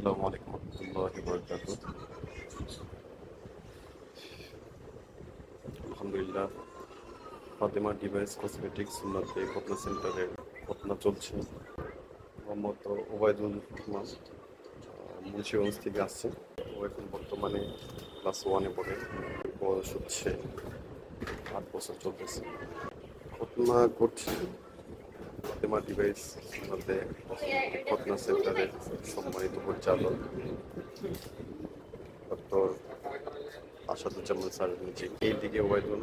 আসসালামু আলাইকুম রহমতুল্লাহি বরকাত আলহামদুলিল্লাহ, ফাতেমা ডিভাইস কসমেটিক্স উন্নতে ঘটনা সেন্টারের ঘটনা চলছে। মোহাম্মদ ওবায়দুল রহমান মুন্সিগঞ্জ থেকে আসছে। ও এখন বর্তমানে ক্লাস ওয়ানে পড়ে, বয়স হচ্ছে আট বছর চলতেছে। ঘটনা ঘটছে ফাতেমা ডিভাইস মধ্যে ঘটনা সেন্টারের সম্মানিত পরিচালক, ডক্টর আসাদুজ্জামান স্যার নিজে। এই দিকে ওয়াইদুল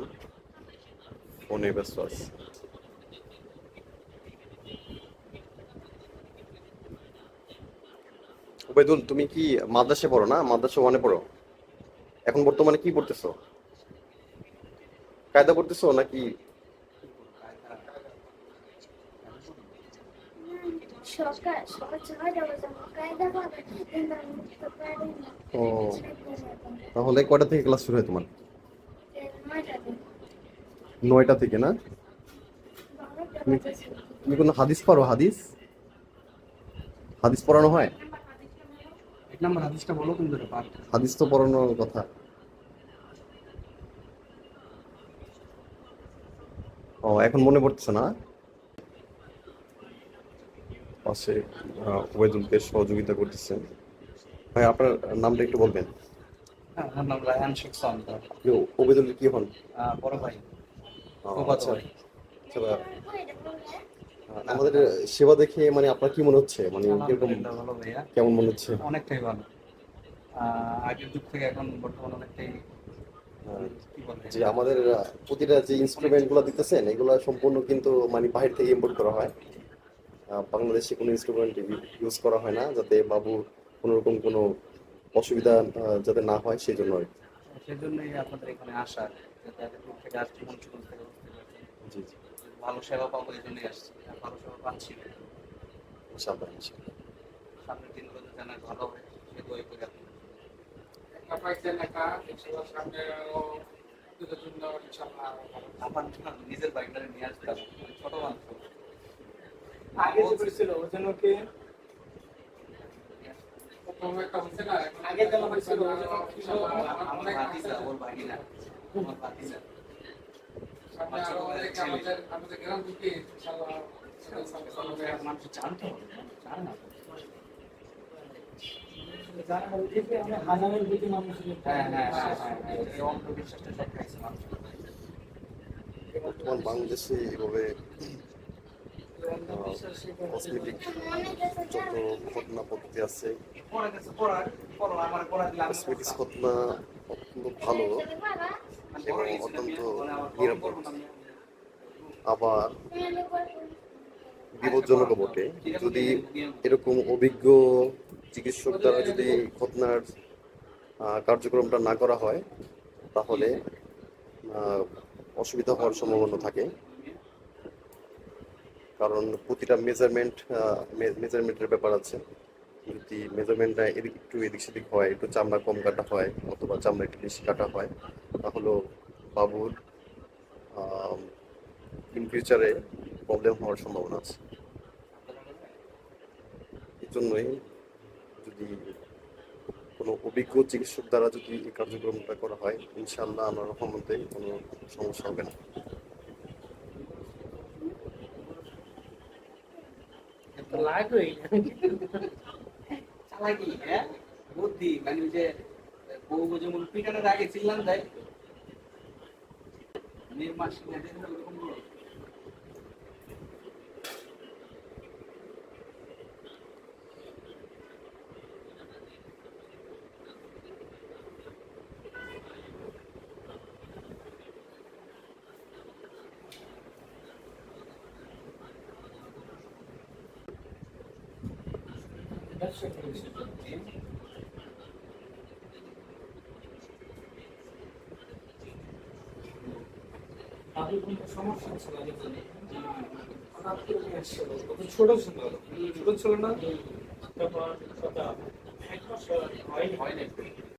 ফোনে ব্যস্ত আছে। ওবায়দুল তুমি কি মাদ্রাসে পড়ো না? মাদ্রাসা ওয়ানে পড়ো? এখন বর্তমানে কি পড়তেছো? কায়দা পড়তেছো নাকি সকাল সকাল ও তাহলে কয়টা থেকে ক্লাস শুরু হয় তোমার? নয়টা থেকে। না। তুমি কোনো হাদিস পারো হাদিস? হাদিস পড়ানো হয়? এক নম্বর হাদিসটা বলো হাদিস তো পড়ানোর কথা। ও এখন মনে পড়তেছে না? পাশে আহ, ওবায়দুলকে সহযোগিতা করতেছেন। ভাই আপনার নামটা একটু বলবেন? হ্যাঁ আমার নাম রায়হান শেখ সন্তান কি কি হন? বড় ভাই। ও, ফুফাতো আচ্ছা। আচ্ছা, আমাদের সেবা দেখে মানে আপনার কি মনে হচ্ছে? মানে কীরকম কেমন মনে হচ্ছে? অনেকটাই ভালো। আগের যুগ থেকে এখন বর্তমানে অনেকটাই যে আমাদের প্রতিটা যে ইনস্ট্রুমেন্টগুলো দিতেছেন এগুলো সম্পূর্ণ কিন্তু মানে বাহির থেকে ইম্পোর্ট করা হয়। বাংলাদেশে কোনো ইনস্ট্রুমেন্ট ইউজ করা হয় না যাতে বাবু কোনো রকম কোনো অসুবিধা যাতে না হয় সেই জন্য আর কি। সেই জন্যই আপনাদের এখানে আসা যাতে দূর থেকে আসছি মঞ্চগঞ্জ থেকে জি জি ভালো সেবা পাবো এই জন্যই আসছি আর ভালো সেবা পাচ্ছি না। ইনশাআল্লাহ ইনশাআল্লাহ। সামনের দিনগুলো যেন ভালো হয় সে দোয়াই করি নিজের বাইকটা নিয়ে আসতাম ছোট মানুষ আগে যে করেছিল ওর জন্য কি? আগে যেন হয়েছিল, জন্য আমার ভাতিজা ওর ভাগি আমার ভাতিজা। সামনে আরও অনেক আমাদের আমাদের গ্রাম থেকে ইনশাল্লাহ মানুষ জানতে হবে জানে না। আমরা হাজারের বেশি মানুষের হ্যাঁ হ্যাঁ হ্যাঁ হ্যাঁ এই অন্ধবিশ্বাসটা সব খাইছে মানুষ বর্তমান বাংলাদেশে এভাবে কসমেটিক যত ঘটনা পদ্ধতি আছে কসমেটিক্স ঘটনা অত্যন্ত ভালো এবং অত্যন্ত নিরাপদ আবার বিপজ্জনক বটে যদি এরকম অভিজ্ঞ চিকিৎসক দ্বারা যদি ঘটনার কার্যক্রমটা না করা হয় তাহলে অসুবিধা হওয়ার সম্ভাবনা থাকে। কারণ প্রতিটা মেজারমেন্ট মেজারমেন্টের ব্যাপার আছে। যদি মেজারমেন্টটা এদিক একটু এদিক সেদিক হয়, একটু চামড়া কম কাটা হয়, অথবা চামড়া একটু বেশি কাটা হয় তাহলে বাবুর ইন ফিউচারে প্রবলেম হওয়ার সম্ভাবনা আছে। এই জন্যই যদি কোনো অভিজ্ঞ চিকিৎসক দ্বারা যদি এই কার্যক্রমটা করা হয় ইনশাল্লাহ আমার রহমতে কোনো সমস্যা হবে না। লাগবেই চালাকি হ্যাঁ? বুদ্ধি মানে যে, বউ যেমন পিটানোর আগে চিল্লান দেয়। নির্মাণ সিংহাদের ওরকম তাদের কোনো ছিল আসছিল ছোট ছিল ছোট ছিল না তারপর এক মাস হয়নি হয় না